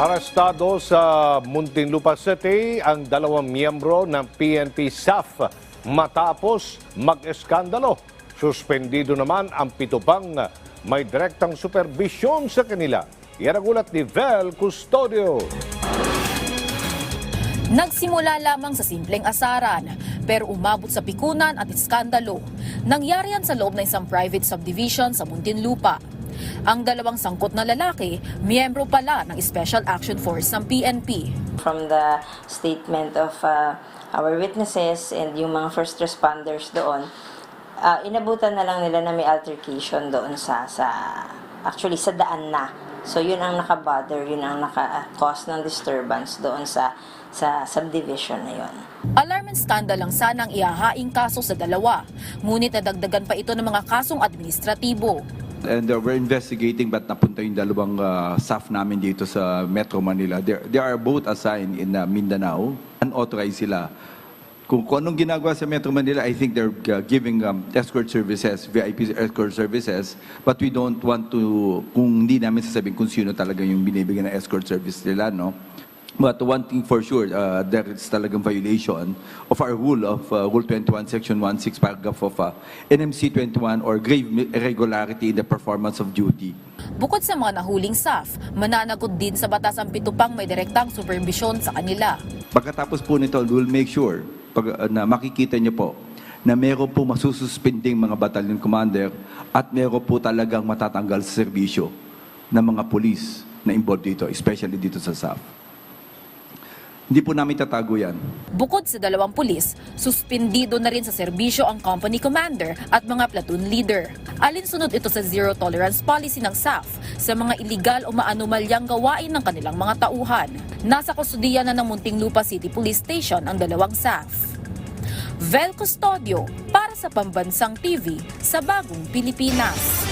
Arestado sa Muntinlupa City ang dalawang miyembro ng PNP SAF matapos mag-eskandalo. Suspendido naman ang pito may direktang supervisyon sa kanila. Yan ang ulat ni Vel Custodio. Nagsimula lamang sa simpleng asaran, pero umabot sa pikunan at iskandalo. Nangyari yan sa loob ng isang private subdivision sa Muntinlupa. Ang dalawang sangkot na lalaki, miyembro pala ng Special Action Force ng PNP. From the statement of uh, our witnesses and yung mga first responders doon, uh, inabutan na lang nila na may altercation doon sa, sa actually sa daan na. So yun ang naka-bother, yun ang naka-cause ng disturbance doon sa sa subdivision na yun. Alarm and scandal lang sanang ihahaing kaso sa dalawa, ngunit nadagdagan pa ito ng mga kasong administratibo. And uh, we're investigating but napunta yung dalawang uh, staff namin dito sa Metro Manila. They, are both assigned in uh, Mindanao. Unauthorized sila. Kung, kung anong ginagawa sa Metro Manila, I think they're uh, giving um, escort services, VIP escort services. But we don't want to, kung hindi namin sasabihin kung sino talaga yung binibigyan ng escort service nila, no? But one thing for sure, uh, there is talagang violation of our rule of uh, Rule 21, Section 16, paragraph of uh, NMC 21 or grave irregularity in the performance of duty. Bukod sa mga nahuling SAF, mananagot din sa batas ang pitupang may direktang supervisyon sa kanila. Pagkatapos po nito, we'll make sure pag, uh, na makikita niyo po na meron po masususpending mga battalion commander at meron po talagang matatanggal sa serbisyo ng mga police na involved dito, especially dito sa SAF. Hindi po namin tatago yan. Bukod sa dalawang pulis, suspendido na rin sa serbisyo ang company commander at mga platoon leader. Alinsunod ito sa zero tolerance policy ng SAF sa mga iligal o maanumalyang gawain ng kanilang mga tauhan. Nasa kustudiya na ng Muntinlupa City Police Station ang dalawang SAF. Vel Custodio para sa Pambansang TV sa Bagong Pilipinas.